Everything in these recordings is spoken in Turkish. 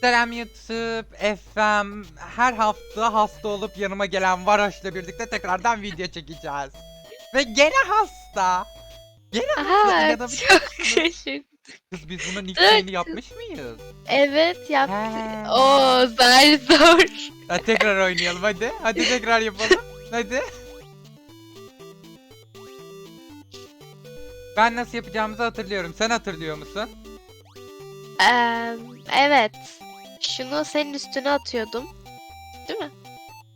Selam YouTube, FM. Her hafta hasta olup yanıma gelen Varoş'la birlikte tekrardan video çekeceğiz. Ve gene hasta. Gene hasta. Aha inanabiliyor çok şaşırdım. Kız biz bunun şeyini yapmış mıyız? Evet yaptı. He. Oo zar zor. Ya tekrar oynayalım hadi. Hadi tekrar yapalım. Hadi. Ben nasıl yapacağımızı hatırlıyorum. Sen hatırlıyor musun? Eee, evet. Şunu senin üstüne atıyordum. Değil mi?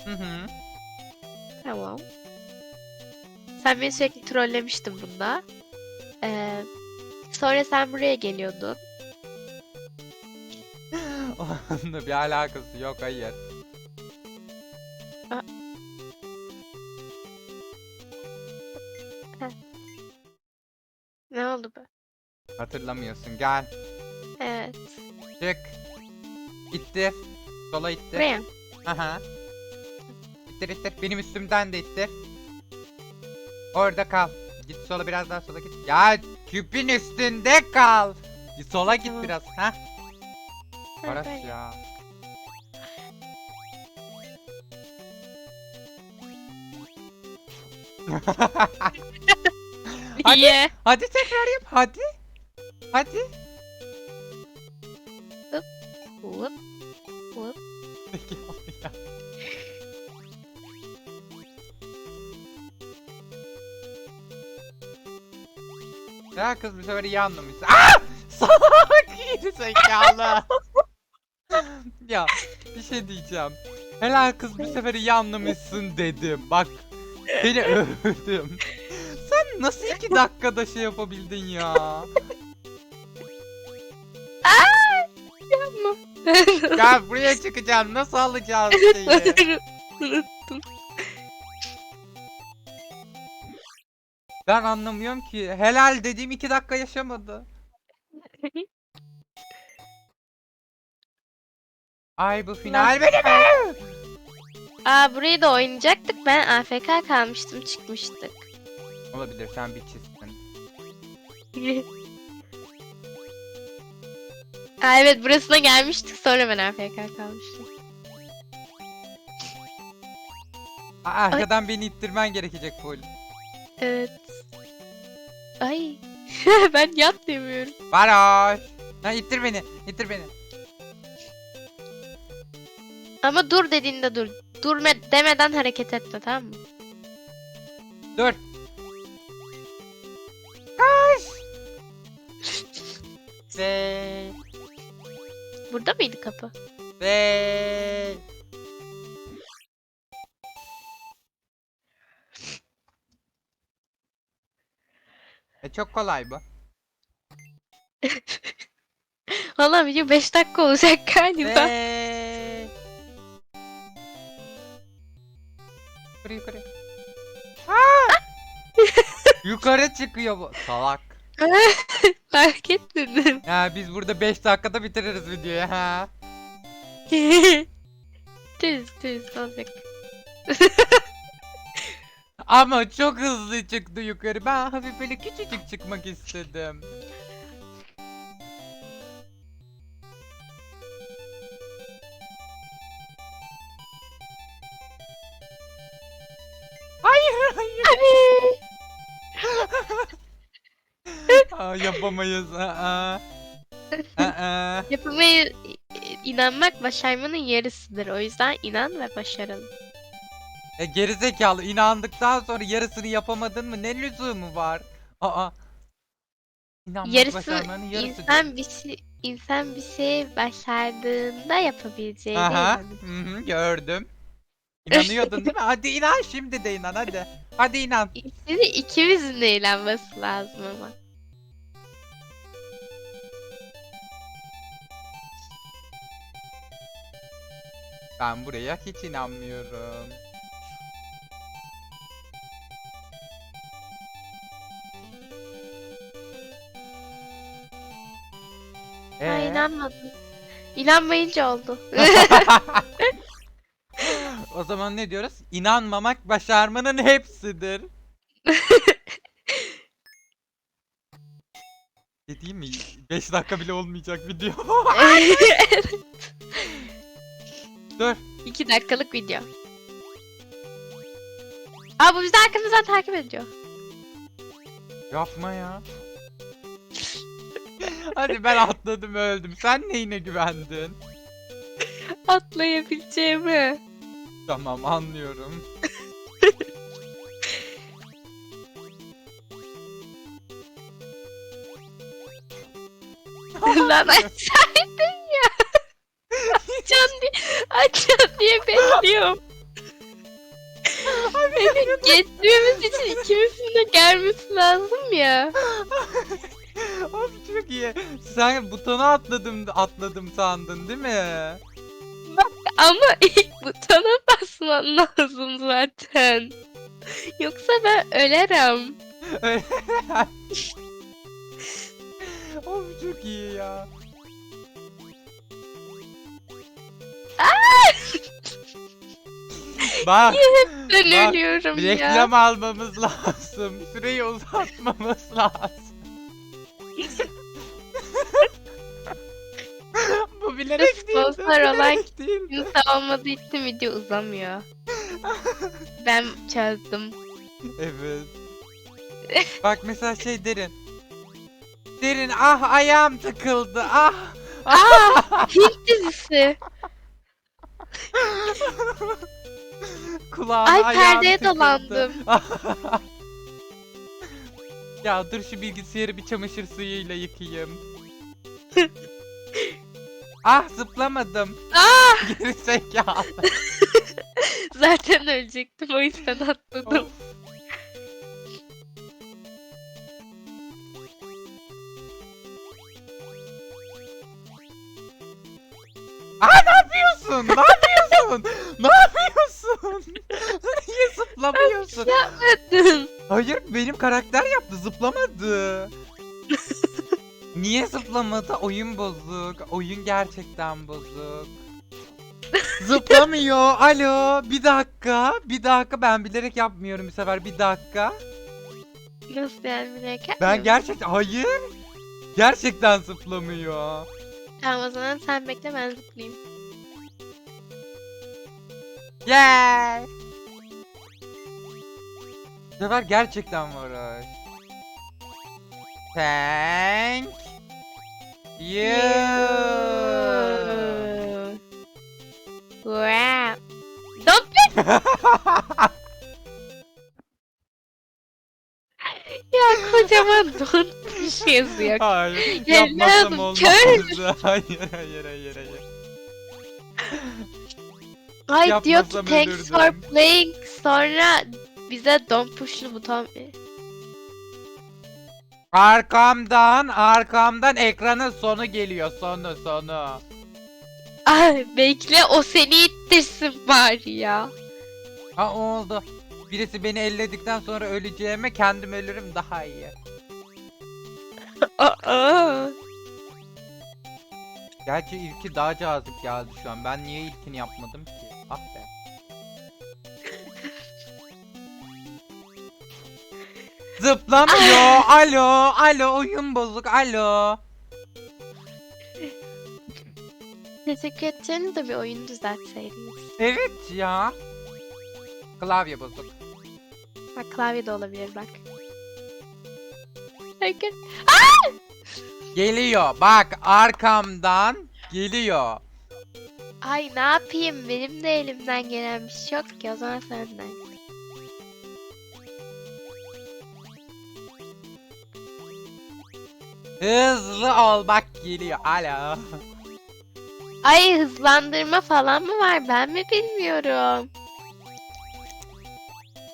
Hı hı. Tamam. Sen beni sürekli trollemiştin bunda. Eee, sonra sen buraya geliyordun. Onunla bir alakası yok hayır. Ne oldu be? Hatırlamıyorsun. Gel. Evet. Çık. İttir. Sola ittir. Buraya. Aha. İttir ittir. Benim üstümden de ittir. Orada kal. Git sola biraz daha sola git. Ya küpün üstünde kal. Sola git Tamam. biraz. Ha? Baras böyle. ya. Hadi. Hadi tekrar yap. Hadi. Hadi. Hop. Hop. Ya. Kız bu sefer iyi anlamışsın. Aa! Salak geri zekalı. ya bir şey diyeceğim. Helal kız bu sefer iyi anlamışsın dedim. Bak seni övdüm. Sen nasıl iki dakikada şey yapabildin ya? Gel buraya çıkacağım. Nasıl alacağız şeyi? Unuttum. Ben anlamıyorum ki. Helal dediğim iki dakika yaşamadı. Ay bu final benim. Aa burayı da oynayacaktık. Ben AFK kalmıştım çıkmıştık. Olabilir sen bir çizsin. Aa evet burasına gelmiştik sonra ben AFK kalmıştım. Aa, arkadan beni ittirmen gerekecek full. Evet. Ay. ben yat demiyorum. Varoş. Ha ittir beni. ittir beni. Ama dur dediğinde dur. Dur me- demeden hareket etme tamam mı? Dur. Kapı? ve E çok kolay bu. Valla video 5 dakika olacak galiba. Ve... Yukarı yukarı. Aa! yukarı çıkıyor bu. Salak. Fark etmedim. Ya biz burada 5 dakikada bitiririz videoyu ha. Düz düz olacak. Ama çok hızlı çıktı yukarı. Ben hafif böyle küçücük çıkmak istedim. Hayır hayır. Aa, yapamayız. Aa. Aa. Yapamayı inanmak başarmanın yarısıdır. O yüzden inan ve başaralım. E gerizekalı inandıktan sonra yarısını yapamadın mı? Ne lüzumu var? Aa. İnanmak Yarısı başarmanın yarısı. insan bir şey insan bir şey başardığında yapabileceğine Aha. inanır. Hı hı, gördüm. İnanıyordun değil mi? Hadi inan şimdi de inan hadi. Hadi inan. Şimdi ikimizin de inanması lazım ama. Ben buraya hiç inanmıyorum. Ha Ee? inanmadım. İnanmayınca oldu. o zaman ne diyoruz? İnanmamak başarmanın hepsidir. Dediğim mi? 5 dakika bile olmayacak video. Dur. 2 dakikalık video. Aa bu bizi arkamızdan takip ediyor. Yapma ya. Hadi ben atladım öldüm. Sen neyine güvendin? Atlayabileceğimi. Tamam anlıyorum. Lan açsaydın açan diye bekliyorum. Evet, geçmemiz için ikimizin de gelmesi lazım ya. Abi çok iyi. Sen butona atladım atladım sandın değil mi? Ama ilk butona basman lazım zaten. Yoksa ben ölerim. Abi çok iyi ya. Bak Ben Bak, ölüyorum ya. reklam almamız lazım. Süreyi uzatmamız lazım. Bu bilerek. Sponsor olan bilerek değil. Kimse olmadığı için video uzamıyor. Ben çözdüm. Evet. Bak mesela şey derin. Derin ah ayağım takıldı ah. Aa, Hint dizisi. Kulağıma Ay perdeye takıldı. dolandım. ya dur şu bilgisayarı bir çamaşır suyuyla yıkayayım. ah zıplamadım. Aa, Geri zekalı. zaten ölecektim o yüzden atladım. Of. Aa ne yapıyorsun? Ne yapıyorsun? Niye zıplamıyorsun? Yapmadım. Hayır benim karakter yaptı zıplamadı. Niye zıplamadı? Oyun bozuk. Oyun gerçekten bozuk. Zıplamıyor. Alo. Bir dakika. Bir dakika. Ben bilerek yapmıyorum bu sefer. Bir dakika. Nasıl yani bilerek Ben gerçekten... Hayır. Gerçekten zıplamıyor. Tamam o zaman sen bekle ben zıplayayım. Yeah. Bu sefer gerçekten var. Thank you. Wow. Don't be... Ya kocaman don bir şey yazıyor. Hayır. Ya Yapmasam lazım, olmazdı. kör Hayır hayır hayır hayır. Ay diyor ki Yapmasam thanks for ölürdüm." playing sonra bize don pushlu buton ver. Arkamdan arkamdan ekranın sonu geliyor sonu sonu. Ay bekle o seni ittirsin bari ya. Ha oldu. Birisi beni elledikten sonra öleceğime kendim ölürüm daha iyi. Aa. Gerçi ilki daha cazip geldi şu an. Ben niye ilkini yapmadım ki? Ah be. Zıplamıyor. alo, alo, oyun bozuk. Alo. Teşekkür edeceğiniz de bir oyun düzeltseydiniz. Evet ya. Klavye bozuk. Bak klavye de olabilir bak. Bakın. Geliyor. Bak arkamdan geliyor. Ay ne yapayım benim de elimden gelen bir şey yok ki o zaman senden. Hızlı ol bak geliyor. Alo. Ay hızlandırma falan mı var ben mi bilmiyorum.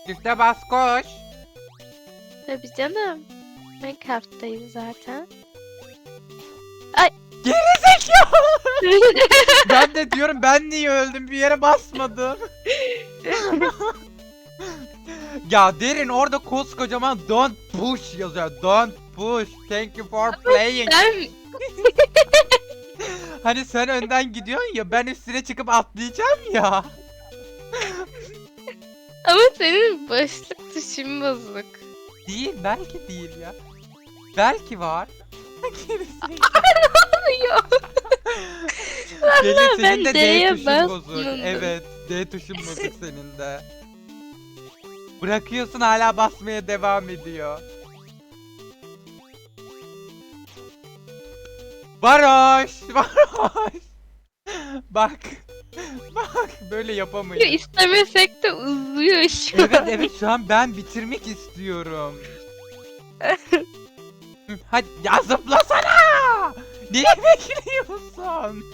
Çifte bas koş. Tabii canım. Minecraft'tayım zaten. Gerizekalı. ben de diyorum ben niye öldüm bir yere basmadım. ya derin orada koskocaman don't push yazıyor. Don't push. Thank you for playing. ben Hani sen önden gidiyorsun ya ben üstüne çıkıp atlayacağım ya. ama senin başlık tuşun bozuk. Değil belki değil ya. Belki var. Gerizekalı. Yok. Pelin senin ben de D D'ye tuşun bozuk. basmadım. Evet D tuşun bozuk senin de. Bırakıyorsun hala basmaya devam ediyor. Varoş! Varoş! Bak. Bak böyle yapamayız. İstemesek de uzuyor şu Evet evet şu an ben bitirmek istiyorum. Hadi ya zıplasana! Neyi bekliyorsun?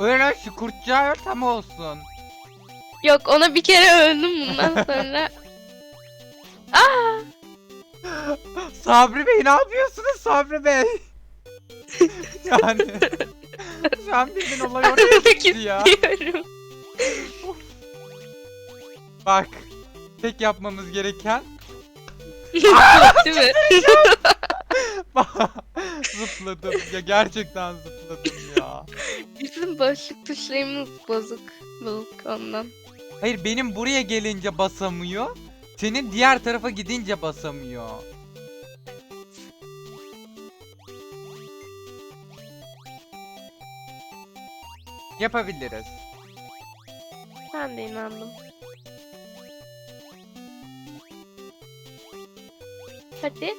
Öyle şu kurtçağı tam olsun. Yok ona bir kere öldüm bundan sonra. Aa, Sabri Bey ne yapıyorsunuz Sabri Bey? yani şu an bildiğin olay oraya gitti ya. Bak tek yapmamız gereken Değil mi? zıpladım ya gerçekten zıpladım ya. Bizim boşluk tuşlarımız bozuk. Bozuk ondan. Hayır benim buraya gelince basamıyor. Senin diğer tarafa gidince basamıyor. Yapabiliriz. Ben de inandım. Hadi.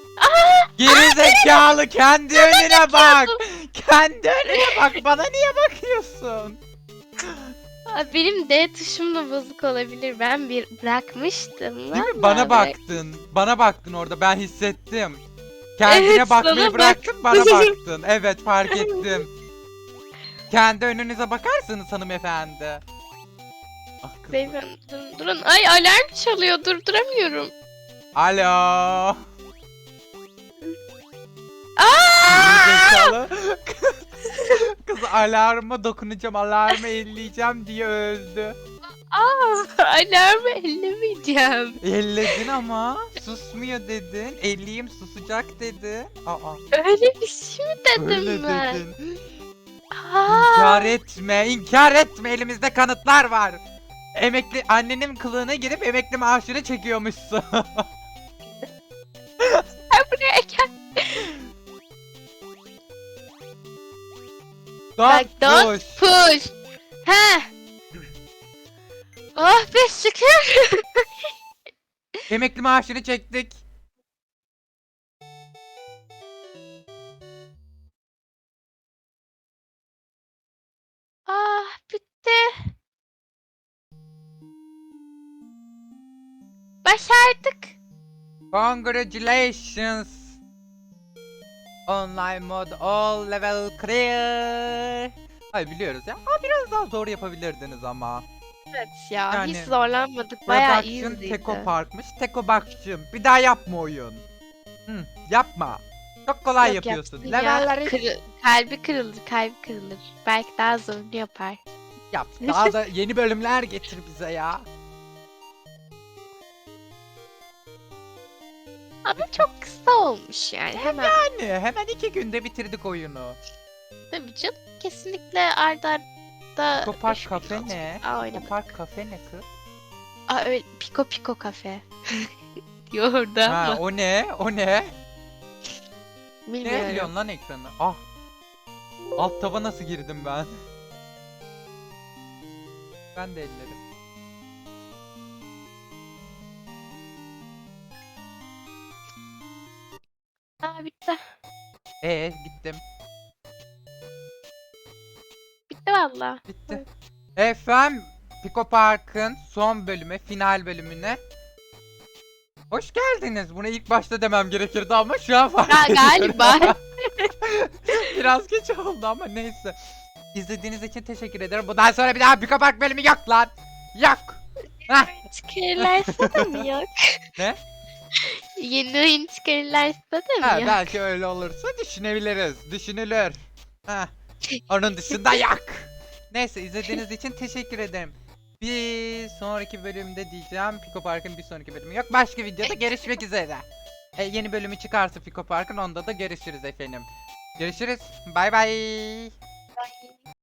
Geri zekalı kendi önüne bak. Kendi önüne bak. Bana niye bakıyorsun? Aa, benim D tuşum da bozuk olabilir. Ben bir bırakmıştım. Değil mi? vallahi Bana bırak- baktın. Bana baktın orada. Ben hissettim. Kendine Evet, bakmayı sana bıraktın bana baktın. Evet fark ettim. Kendi önünüze bakarsınız hanımefendi. Ah kızım. Beyefendi durun, durun. Ay alarm çalıyor. Durduramıyorum. Alo. Gerizekalı. Kız alarma dokunacağım, alarmı elleyeceğim diye öldü. Aa, alarmı ellemeyeceğim. Elledin ama susmuyor dedin. Elleyeyim susacak dedi. Aa, Öyle bir şey mi dedim öyle ben? dedin. Aa, İnkar etme, inkar etme. Elimizde kanıtlar var. Emekli annenin kılığına girip emekli maaşını çekiyormuşsun. buraya gel. Don't Push. He. Oh be şükür. Emekli maaşını çektik. Ah bitti. Başardık. Congratulations. Online mod all level clear. Hayır biliyoruz ya. Aa, biraz daha zor yapabilirdiniz ama. Evet ya Yani, hiç zorlanmadık. Bayağı Production iyiydi. Teko Park'mış. Teko Bakçım. Bir daha yapma oyun. Hı, yapma. Çok kolay yapıyorsun. Levelleri kalbi kırılır, kalbi kırılır. Belki daha zorunu yapar. yap. Daha da yeni bölümler getir bize ya. Ama çok kısa olmuş yani. Hemen Yani hemen iki günde bitirdik oyunu. tabii canım. Kesinlikle arda arda... Beş kafe ne? Aa. Park kafe ne kız? Aa öyle Piko Piko kafe. Diyor orada Ha ama o ne? O ne? Ne bilmiyorum. biliyorsun lan ekranı? Ah. Alt taba nasıl girdim ben? Ben de ellerim. Bitti. Ee gittim. Bitti valla. Bitti. Efendim Pico Park'ın son bölümü, final bölümüne Hoş geldiniz. Bunu ilk başta demem gerekirdi ama şu an fark ediyorum. galiba. Biraz geç oldu ama neyse. İzlediğiniz için teşekkür ederim. Bundan sonra bir daha Pico Park bölümü yok lan. Yok. Heh. Çıkarırlarsa da mı yok? Ne? Yeni oyun çıkarırlarsa da mı Ha, yok? belki öyle olursa düşünebiliriz. Düşünülür. Ha. Onun dışında yok. Neyse izlediğiniz için teşekkür ederim. Bir sonraki bölümde diyeceğim. Pico Park'ın bir sonraki bölümü yok. Başka videoda görüşmek üzere. E, yeni bölümü çıkarsa Pico Park'ın onda da görüşürüz efendim. Görüşürüz. Bay bay.